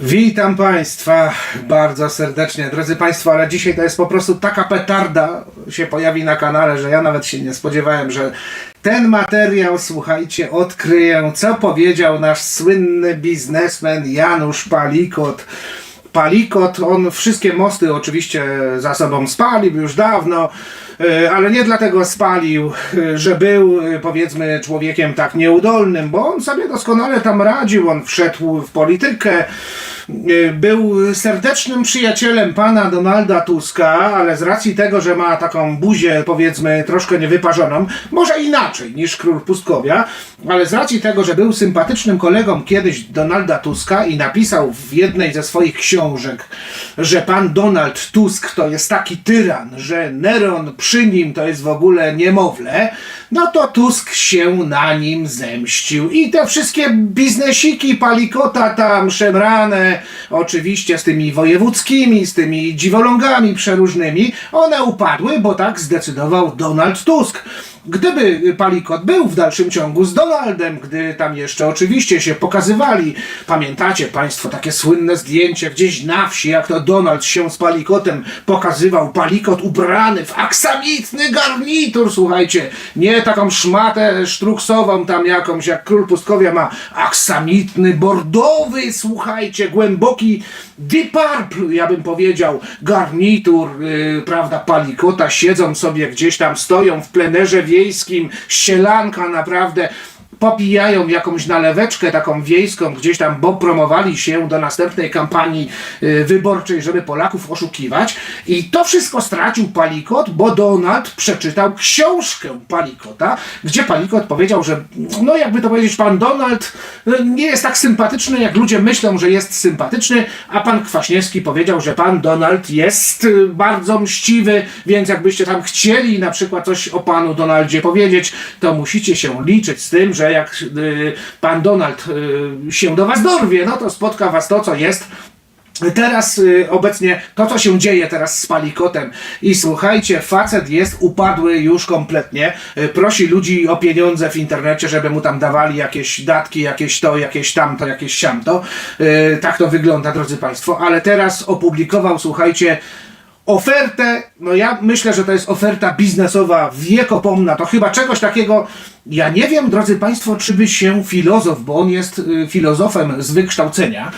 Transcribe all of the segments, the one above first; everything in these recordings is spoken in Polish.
Witam Państwa bardzo serdecznie, drodzy Państwo, ale dzisiaj to jest po prostu taka petarda się pojawi na kanale, że ja nawet się nie spodziewałem, że ten materiał, słuchajcie, odkryję, co powiedział nasz słynny biznesmen Janusz Palikot. Palikot, on wszystkie mosty oczywiście za sobą spalił już dawno, ale nie dlatego spalił, e, że był e, powiedzmy człowiekiem tak nieudolnym, bo on sobie doskonale tam radził, on wszedł w politykę, e, był serdecznym przyjacielem pana Donalda Tuska, ale z racji tego, że ma taką buzię powiedzmy troszkę niewyparzoną, może inaczej niż król Pustkowia, ale z racji tego, że był sympatycznym kolegą kiedyś Donalda Tuska i napisał w jednej ze swoich książek, że pan Donald Tusk to jest taki tyran, że Neron przy nim to jest w ogóle niemowlę, no to Tusk się na nim zemścił. I te wszystkie biznesiki palikota tam szemrane, oczywiście z tymi wojewódzkimi, z tymi dziwolągami przeróżnymi, one upadły, bo tak zdecydował Donald Tusk. Gdyby Palikot był w dalszym ciągu z Donaldem, gdy tam jeszcze oczywiście się pokazywali, pamiętacie Państwo takie słynne zdjęcie gdzieś na wsi, jak to Donald się z Palikotem pokazywał, Palikot ubrany w aksamitny garnitur, słuchajcie, nie taką szmatę sztruksową tam jakąś, jak król Pustkowia ma, aksamitny, bordowy, słuchajcie, głęboki Deep Purple, ja bym powiedział, garnitur, yy, prawda, Palikota, siedzą sobie gdzieś tam, stoją w plenerze wiejskim, sielanka naprawdę, popijają jakąś naleweczkę taką wiejską, gdzieś tam, bo promowali się do następnej kampanii y, wyborczej, żeby Polaków oszukiwać. I to wszystko stracił Palikot, bo Donald przeczytał książkę Palikota, gdzie Palikot powiedział, że no jakby to powiedzieć, pan Donald y, nie jest tak sympatyczny, jak ludzie myślą, że jest sympatyczny, a pan Kwaśniewski powiedział, że pan Donald jest y, bardzo mściwy, więc jakbyście tam chcieli na przykład coś o panu Donaldzie powiedzieć, to musicie się liczyć z tym, że jak y, pan Donald y, się do was dorwie, no to spotka was to, co jest. Teraz y, obecnie to, co się dzieje teraz z Palikotem. I słuchajcie, facet jest upadły już kompletnie, y, prosi ludzi o pieniądze w internecie, żeby mu tam dawali jakieś datki, jakieś to, jakieś tamto, jakieś siamto. Y, tak to wygląda, drodzy Państwo, ale teraz opublikował, słuchajcie, ofertę, no ja myślę, że to jest oferta biznesowa wiekopomna, to chyba czegoś takiego, ja nie wiem, drodzy Państwo, czy by się filozof, bo on jest y, filozofem z wykształcenia,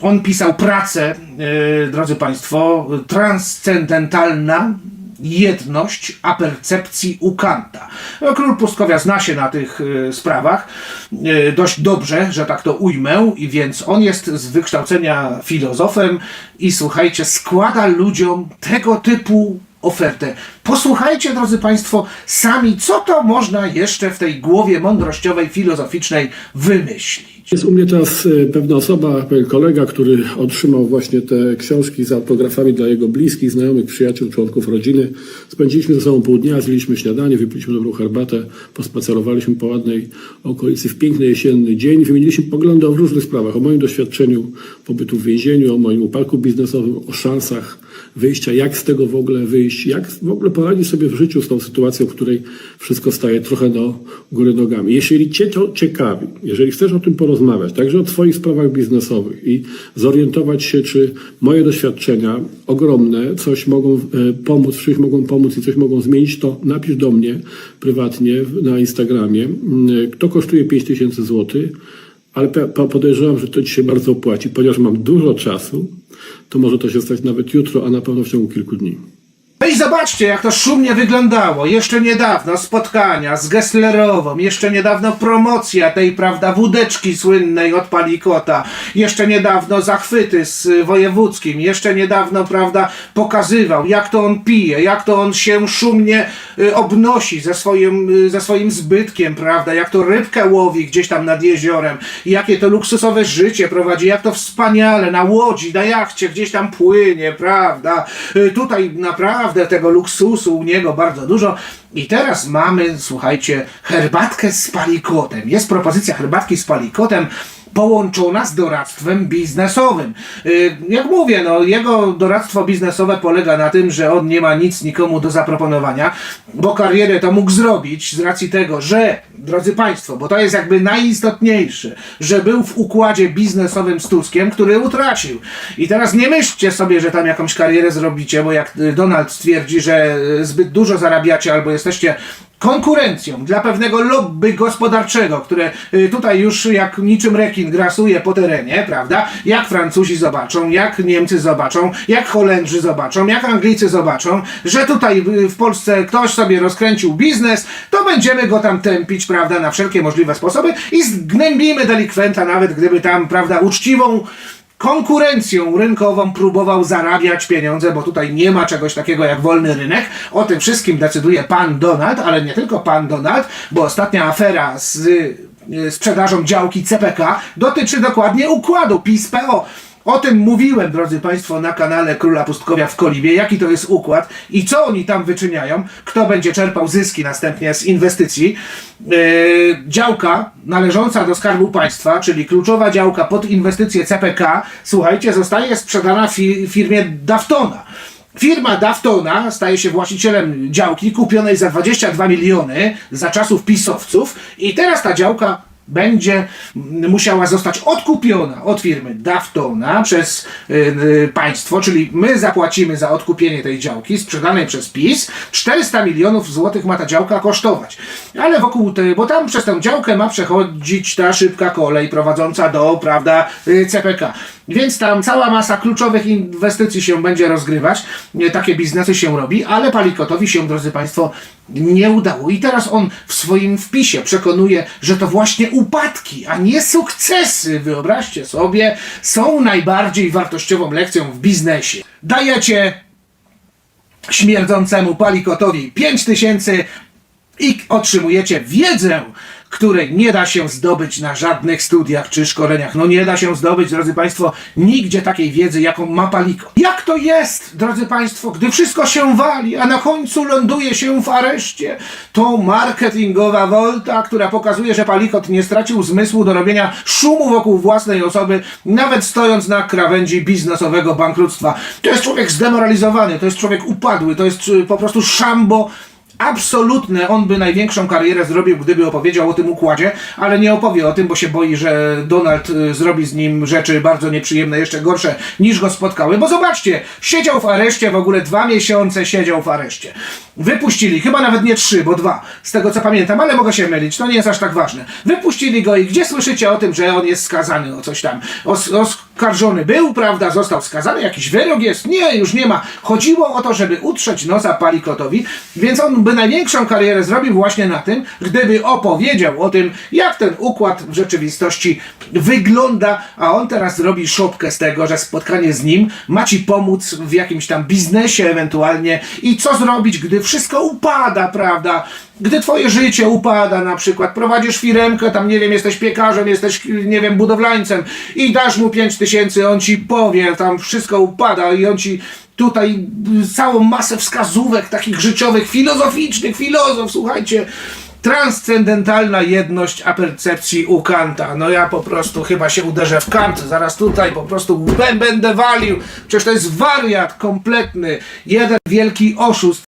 on pisał pracę, yy, drodzy Państwo, transcendentalna jedność apercepcji u Kanta. Król Pustkowia zna się na tych y, sprawach y, dość dobrze, że tak to ujmę, i więc on jest z wykształcenia filozofem i słuchajcie, składa ludziom tego typu ofertę. Posłuchajcie, drodzy Państwo, sami, co to można jeszcze w tej głowie mądrościowej, filozoficznej wymyślić. Jest u mnie teraz e, pewna osoba, pewien kolega, który otrzymał właśnie te książki z autografami dla jego bliskich, znajomych, przyjaciół, członków rodziny. Spędziliśmy ze sobą pół dnia, zjedliśmy śniadanie, wypiliśmy dobrą herbatę, pospacerowaliśmy po ładnej okolicy w piękny jesienny dzień. Wymieniliśmy poglądy o różnych sprawach, o moim doświadczeniu pobytu w więzieniu, o moim upadku biznesowym, o szansach wyjścia, jak z tego w ogóle wyjść, jak w ogóle poradzić sobie w życiu z tą sytuacją, w której wszystko staje trochę do góry nogami. Jeśli Cię to ciekawi, jeżeli chcesz o tym porozmawiać, także o Twoich sprawach biznesowych i zorientować się, czy moje doświadczenia ogromne coś mogą e, pomóc, w czymś mogą pomóc i coś mogą zmienić, to napisz do mnie prywatnie na Instagramie. Mm, To kosztuje 5000 złotych ale podejrzewam, że to się bardzo opłaci, ponieważ mam dużo czasu, to może to się stać nawet jutro, a na pewno w ciągu kilku dni. I zobaczcie, jak to szumnie wyglądało. Jeszcze niedawno spotkania z Gesslerową, jeszcze niedawno promocja tej, prawda, wódeczki słynnej od Palikota, jeszcze niedawno zachwyty z wojewódzkim, jeszcze niedawno, prawda, pokazywał, jak to on pije, jak to on się szumnie y, obnosi ze swoim, y, ze swoim zbytkiem, prawda, jak to rybkę łowi gdzieś tam nad jeziorem, jakie to luksusowe życie prowadzi, jak to wspaniale na łodzi, na jachcie gdzieś tam płynie, prawda, Y, tutaj naprawdę tego luksusu u niego bardzo dużo. I teraz mamy, słuchajcie, herbatkę z palikotem. Jest propozycja herbatki z palikotem. Połączona z doradztwem biznesowym. Y, Jak mówię, no, jego doradztwo biznesowe polega na tym, że on nie ma nic nikomu do zaproponowania, bo karierę to mógł zrobić z racji tego, że, drodzy Państwo, bo to jest jakby najistotniejsze, że był w układzie biznesowym z Tuskiem, który utracił. I teraz nie myślcie sobie, że tam jakąś karierę zrobicie, bo jak y, Donald stwierdzi, że y, zbyt dużo zarabiacie albo jesteście konkurencją dla pewnego lobby gospodarczego, które y, tutaj już jak niczym rekin grasuje po terenie, prawda? Jak Francuzi zobaczą, jak Niemcy zobaczą, jak Holendrzy zobaczą, jak Anglicy zobaczą, że tutaj w Polsce ktoś sobie rozkręcił biznes, to będziemy go tam tępić, prawda, na wszelkie możliwe sposoby i zgnębimy delikwenta, nawet gdyby tam, prawda, uczciwą konkurencją rynkową próbował zarabiać pieniądze, bo tutaj nie ma czegoś takiego jak wolny rynek. O tym wszystkim decyduje pan Donald, ale nie tylko pan Donald, bo ostatnia afera z y, sprzedażą działki CPK dotyczy dokładnie układu PiS-PO. O tym mówiłem, drodzy Państwo, na kanale Króla Pustkowia w Koliwie, jaki to jest układ i co oni tam wyczyniają, kto będzie czerpał zyski następnie z inwestycji. Yy, działka należąca do Skarbu Państwa, czyli kluczowa działka pod inwestycje CPK, słuchajcie, zostaje sprzedana fi- firmie Daftona. Firma Daftona staje się właścicielem działki kupionej za 22 miliony za czasów pisowców i teraz ta działka będzie musiała zostać odkupiona od firmy Daftona przez y, y, państwo, czyli my zapłacimy za odkupienie tej działki sprzedanej przez PiS. 400 milionów złotych ma ta działka kosztować. Ale wokół tej, bo tam przez tę działkę ma przechodzić ta szybka kolej prowadząca do, prawda, y, CPK. Więc tam cała masa kluczowych inwestycji się będzie rozgrywać, takie biznesy się robi, ale Palikotowi się, drodzy Państwo, nie udało. I teraz on w swoim wpisie przekonuje, że to właśnie upadki, a nie sukcesy, wyobraźcie sobie, są najbardziej wartościową lekcją w biznesie. Dajecie śmierdzącemu palikotowi 5000 i otrzymujecie wiedzę, której nie da się zdobyć na żadnych studiach czy szkoleniach. No nie da się zdobyć, drodzy Państwo, nigdzie takiej wiedzy, jaką ma Paliko. Jak to jest, drodzy Państwo, gdy wszystko się wali, a na końcu ląduje się w areszcie? To marketingowa wolta, która pokazuje, że Palikot nie stracił zmysłu do robienia szumu wokół własnej osoby, nawet stojąc na krawędzi biznesowego bankructwa. To jest człowiek zdemoralizowany, to jest człowiek upadły, to jest y, po prostu szambo absolutne. On by największą karierę zrobił, gdyby opowiedział o tym układzie, ale nie opowie o tym, bo się boi, że Donald y, zrobi z nim rzeczy bardzo nieprzyjemne, jeszcze gorsze niż go spotkały. Bo zobaczcie, siedział w areszcie, w ogóle dwa miesiące siedział w areszcie. Wypuścili, chyba nawet nie trzy, bo dwa, z tego co pamiętam, ale mogę się mylić, to nie jest aż tak ważne. Wypuścili go i gdzie słyszycie o tym, że on jest skazany o coś tam? Os oskarżony był, prawda, został skazany, jakiś wyrok jest? Nie, już nie ma. Chodziło o to, żeby utrzeć nosa Palikotowi, więc on by największą karierę zrobił właśnie na tym, gdyby opowiedział o tym, jak ten układ w rzeczywistości wygląda, a on teraz robi szopkę z tego, że spotkanie z nim ma ci pomóc w jakimś tam biznesie ewentualnie i co zrobić, gdy wszystko upada, prawda? Gdy twoje życie upada na przykład, prowadzisz firemkę, tam nie wiem, jesteś piekarzem, jesteś, nie wiem, budowlańcem i dasz mu 5 tysięcy, on ci powie, tam wszystko upada i on ci tutaj całą masę wskazówek takich życiowych, filozoficznych, filozof, słuchajcie, transcendentalna jedność a percepcji u Kanta. No ja po prostu chyba się uderzę w Kant, zaraz tutaj po prostu bę- będę walił, przecież to jest wariat kompletny, jeden wielki oszust.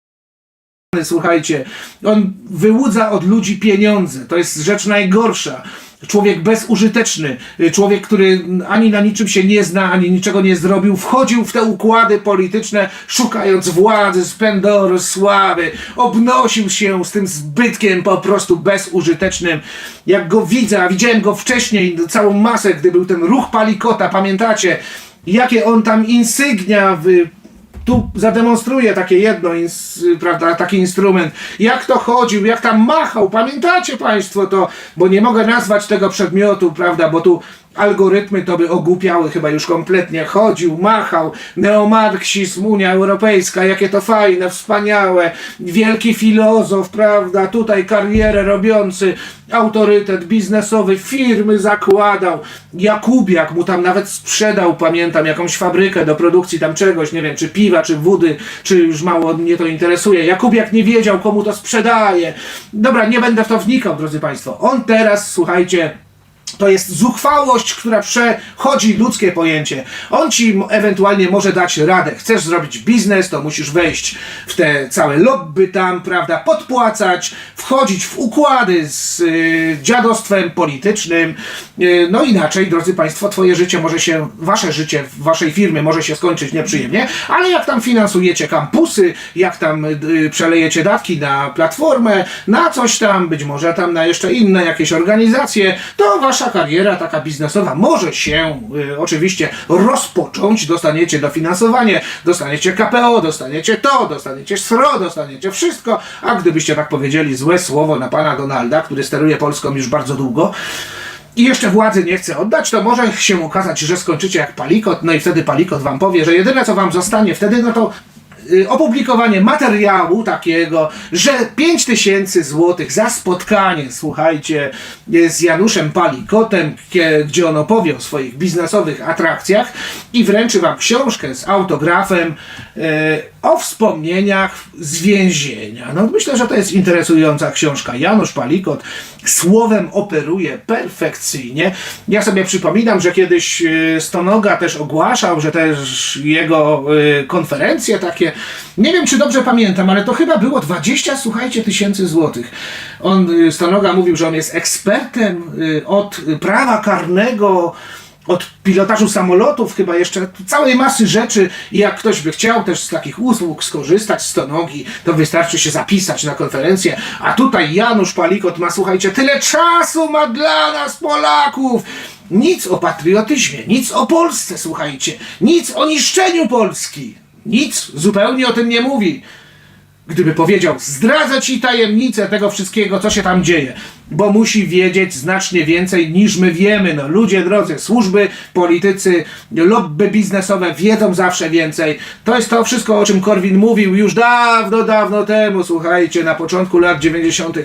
Słuchajcie, on wyłudza od ludzi pieniądze. To jest rzecz najgorsza. Człowiek bezużyteczny, człowiek, który ani na niczym się nie zna, ani niczego nie zrobił, wchodził w te układy polityczne, szukając władzy, splendoru, sławy, obnosił się z tym zbytkiem po prostu bezużytecznym. Jak go widzę, a widziałem go wcześniej, całą masę, gdy był ten ruch Palikota, pamiętacie, jakie on tam insygnia w tu zademonstruję takie jedno, ins, prawda, taki instrument. Jak to chodził, jak tam machał, pamiętacie Państwo to, bo nie mogę nazwać tego przedmiotu, prawda, bo tu algorytmy to by ogłupiały chyba już kompletnie. Chodził, machał, neomarksizm, Unia Europejska, jakie to fajne, wspaniałe, wielki filozof, prawda, tutaj karierę robiący, autorytet biznesowy, firmy zakładał. Jakubiak mu tam nawet sprzedał, pamiętam, jakąś fabrykę do produkcji tam czegoś, nie wiem, czy piwa, czy wody, czy już mało mnie to interesuje. Jakubiak nie wiedział, komu to sprzedaje. Dobra, nie będę w to wnikał, drodzy Państwo. On teraz, słuchajcie, To jest zuchwałość, która przechodzi ludzkie pojęcie. On ci ewentualnie może dać radę. Chcesz zrobić biznes, to musisz wejść w te całe lobby tam, prawda, podpłacać, wchodzić w układy z y, dziadostwem politycznym. Y, no inaczej, drodzy Państwo, Twoje życie może się, Wasze życie w Waszej firmie może się skończyć nieprzyjemnie, ale jak tam finansujecie kampusy, jak tam y, przelejecie datki na platformę, na coś tam, być może tam na jeszcze inne jakieś organizacje, to Wasza kariera taka biznesowa może się y, oczywiście rozpocząć, dostaniecie dofinansowanie, dostaniecie KPO, dostaniecie to, dostaniecie SRO, dostaniecie wszystko, a gdybyście tak powiedzieli złe słowo na pana Donalda, który steruje Polską już bardzo długo, i jeszcze władzy nie chce oddać, to może się okazać, że skończycie jak Palikot, no i wtedy Palikot wam powie, że jedyne co wam zostanie wtedy, no to opublikowanie materiału takiego, że 5000 złotych za spotkanie, słuchajcie, y, z Januszem Palikotem, gdzie on opowie o swoich biznesowych atrakcjach i wręczy wam książkę z autografem y, o wspomnieniach z więzienia. No myślę, że to jest interesująca książka. Janusz Palikot słowem operuje perfekcyjnie. Ja sobie przypominam, że kiedyś y, Stonoga też ogłaszał, że też jego y, konferencje takie, nie wiem czy dobrze pamiętam, ale to chyba było 20, słuchajcie, tysięcy złotych. On, y, Stonoga mówił, że on jest ekspertem od prawa karnego, od pilotażu samolotów, chyba jeszcze całej masy rzeczy. I jak ktoś by chciał też z takich usług skorzystać z nogi, to wystarczy się zapisać na konferencję. A tutaj Janusz Palikot ma, słuchajcie, tyle czasu ma dla nas, Polaków. Nic o patriotyzmie, nic o Polsce, słuchajcie, nic o niszczeniu Polski. Nic, zupełnie o tym nie mówi gdyby powiedział, zdradzę ci tajemnicę tego wszystkiego, co się tam dzieje, bo musi wiedzieć znacznie więcej niż my wiemy. No, ludzie drodzy, służby, politycy, lobby biznesowe wiedzą zawsze więcej. To jest to wszystko, o czym Korwin mówił już dawno, dawno temu, słuchajcie, na początku lat 90.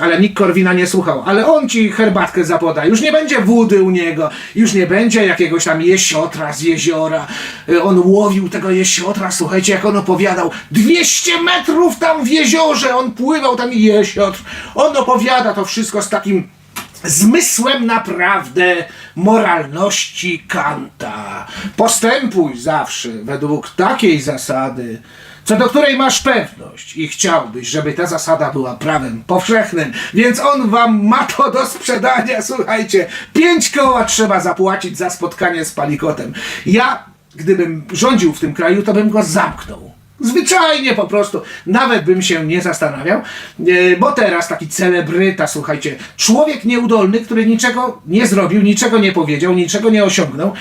Ale nikt Korwina nie słuchał. Ale on ci herbatkę zapoda. Już nie będzie wody u niego. Już nie będzie jakiegoś tam jesiotra z jeziora. Y, On łowił tego jesiotra, słuchajcie, jak on opowiadał. 200 metrów tam w jeziorze. On pływał tam jesiotr. On opowiada to wszystko z takim zmysłem naprawdę moralności Kanta. Postępuj zawsze według takiej zasady, co do której masz pewność i chciałbyś, żeby ta zasada była prawem powszechnym, więc on wam ma to do sprzedania, słuchajcie, pięć koła trzeba zapłacić za spotkanie z Palikotem. Ja, gdybym rządził w tym kraju, to bym go zamknął. Zwyczajnie po prostu, nawet bym się nie zastanawiał, e, bo teraz taki celebryta, słuchajcie, człowiek nieudolny, który niczego nie zrobił, niczego nie powiedział, niczego nie osiągnął,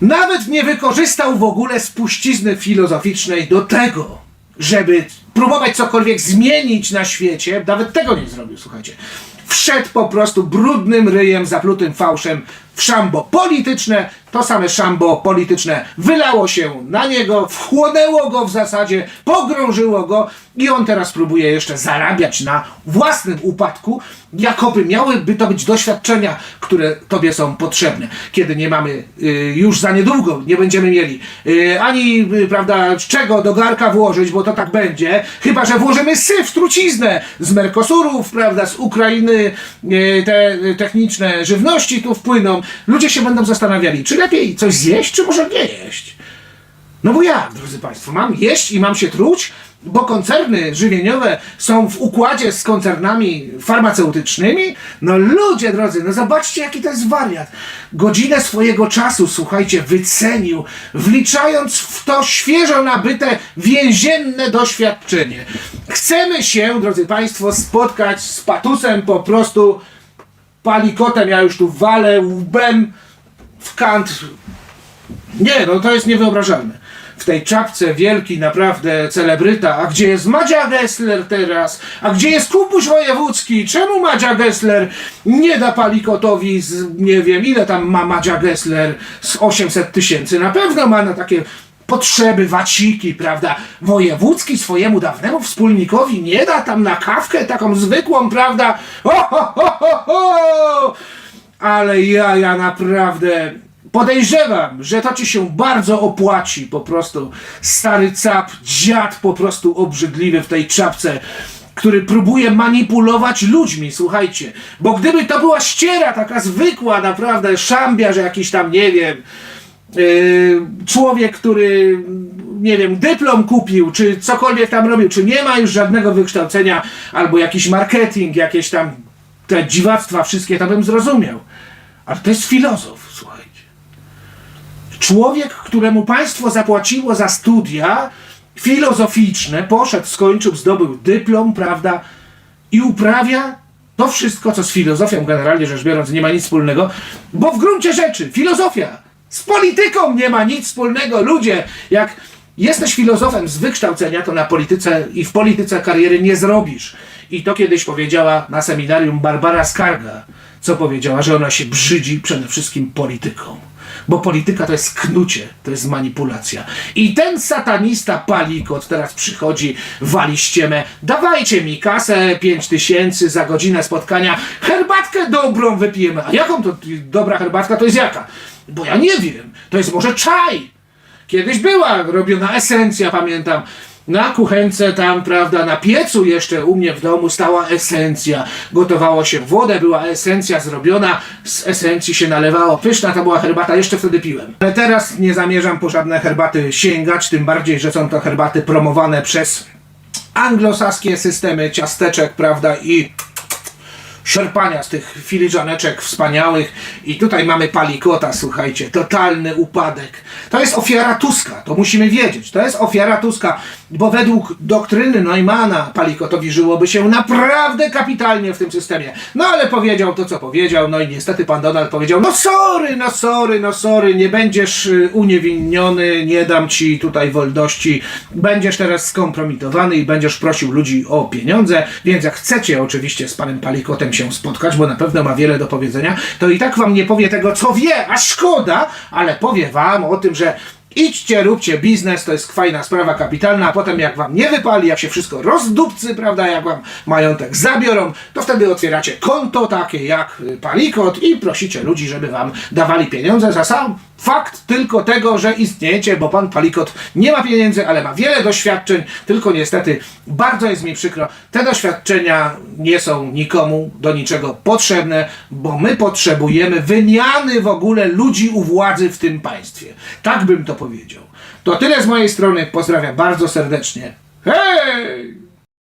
nawet nie wykorzystał w ogóle spuścizny filozoficznej do tego, żeby próbować cokolwiek zmienić na świecie, nawet tego nie zrobił, słuchajcie. Wszedł po prostu brudnym ryjem, zaplutym fałszem w szambo polityczne. To same szambo polityczne wylało się na niego, wchłonęło go w zasadzie, pogrążyło go i on teraz próbuje jeszcze zarabiać na własnym upadku, jakoby miałyby to być doświadczenia, które tobie są potrzebne. Kiedy nie mamy y, już za niedługo, nie będziemy mieli y, ani, y, prawda, czego do garka włożyć, bo to tak będzie, chyba, że włożymy syf, truciznę z Mercosurów, prawda, z Ukrainy, y, te techniczne żywności tu wpłyną. Ludzie się będą zastanawiali, czy lepiej coś zjeść, czy może nie jeść. No bo jak, drodzy Państwo, mam jeść i mam się truć, bo koncerny żywieniowe są w układzie z koncernami farmaceutycznymi? No ludzie drodzy, no zobaczcie jaki to jest wariat. Godzinę swojego czasu, słuchajcie, wycenił, wliczając w to świeżo nabyte więzienne doświadczenie. Chcemy się, drodzy Państwo, spotkać z patusem po prostu palikotem, ja już tu walę łbem w kant nie, no to jest niewyobrażalne. W tej czapce wielki naprawdę celebryta. A gdzie jest Madzia Gessler teraz? A gdzie jest Kubuś Wojewódzki? Czemu Madzia Gessler nie da Palikotowi z, nie wiem, ile tam ma Madzia Gessler z 800 tysięcy? Na pewno ma na takie potrzeby, waciki, prawda? Wojewódzki swojemu dawnemu wspólnikowi nie da tam na kawkę taką zwykłą, prawda? Ho, ho, ho, ho, ho! Ale ja, ja naprawdę podejrzewam, że to ci się bardzo opłaci po prostu. Stary cap, dziad po prostu obrzydliwy w tej czapce, który próbuje manipulować ludźmi, słuchajcie. Bo gdyby to była ściera, taka zwykła, naprawdę, szambia, że jakiś tam, nie wiem, yy, człowiek, który, nie wiem, dyplom kupił, czy cokolwiek tam robił, czy nie ma już żadnego wykształcenia, albo jakiś marketing, jakieś tam te dziwactwa wszystkie, to bym zrozumiał. Ale to jest filozof, słuchajcie. Człowiek, któremu państwo zapłaciło za studia filozoficzne, poszedł, skończył, zdobył dyplom, prawda, i uprawia to wszystko, co z filozofią generalnie rzecz biorąc nie ma nic wspólnego, bo w gruncie rzeczy filozofia z polityką nie ma nic wspólnego. Ludzie, jak jesteś filozofem z wykształcenia, to na polityce i w polityce kariery nie zrobisz. I to kiedyś powiedziała na seminarium Barbara Skarga, co powiedziała, że ona się brzydzi przede wszystkim polityką. Bo polityka to jest knucie, to jest manipulacja. I ten satanista palikot teraz przychodzi, wali ściemę. Dawajcie mi kasę 5 tysięcy za godzinę spotkania. Herbatkę dobrą wypijemy. A jaką to dobra herbatka to jest jaka? Bo ja nie wiem. To jest może czaj. Kiedyś była robiona esencja, pamiętam. Na kuchence tam, prawda, na piecu jeszcze u mnie w domu stała esencja. Gotowało się wodę, była esencja zrobiona, z esencji się nalewało. Pyszna to była herbata, jeszcze wtedy piłem. Ale teraz nie zamierzam po żadne herbaty sięgać, tym bardziej, że są to herbaty promowane przez anglosaskie systemy ciasteczek, prawda, i szarpania z tych filiżaneczek wspaniałych i tutaj mamy palikota, słuchajcie, totalny upadek. To jest ofiara Tuska, to musimy wiedzieć. To jest ofiara Tuska, bo według doktryny Neumana palikotowi żyłoby się naprawdę kapitalnie w tym systemie. No ale powiedział to, co powiedział, no i niestety pan Donald powiedział, no sorry, no sorry, no sorry, nie będziesz y, uniewinniony, nie dam ci tutaj wolności, będziesz teraz skompromitowany i będziesz prosił ludzi o pieniądze, więc jak chcecie oczywiście z panem Palikotem się spotkać, bo na pewno ma wiele do powiedzenia, to i tak wam nie powie tego, co wie, a szkoda, ale powie wam o tym, że idźcie, róbcie biznes, to jest fajna sprawa kapitalna, a potem jak wam nie wypali, jak się wszystko rozdupcy, prawda, jak wam majątek zabiorą, to wtedy otwieracie konto takie jak y, Palikot i prosicie ludzi, żeby wam dawali pieniądze za sam fakt tylko tego, że istniejecie, bo pan Palikot nie ma pieniędzy, ale ma wiele doświadczeń, tylko niestety bardzo jest mi przykro, te doświadczenia nie są nikomu do niczego potrzebne, bo my potrzebujemy wymiany w ogóle ludzi u władzy w tym państwie. Tak bym to powiedział. To tyle z mojej strony, pozdrawiam bardzo serdecznie. Hej!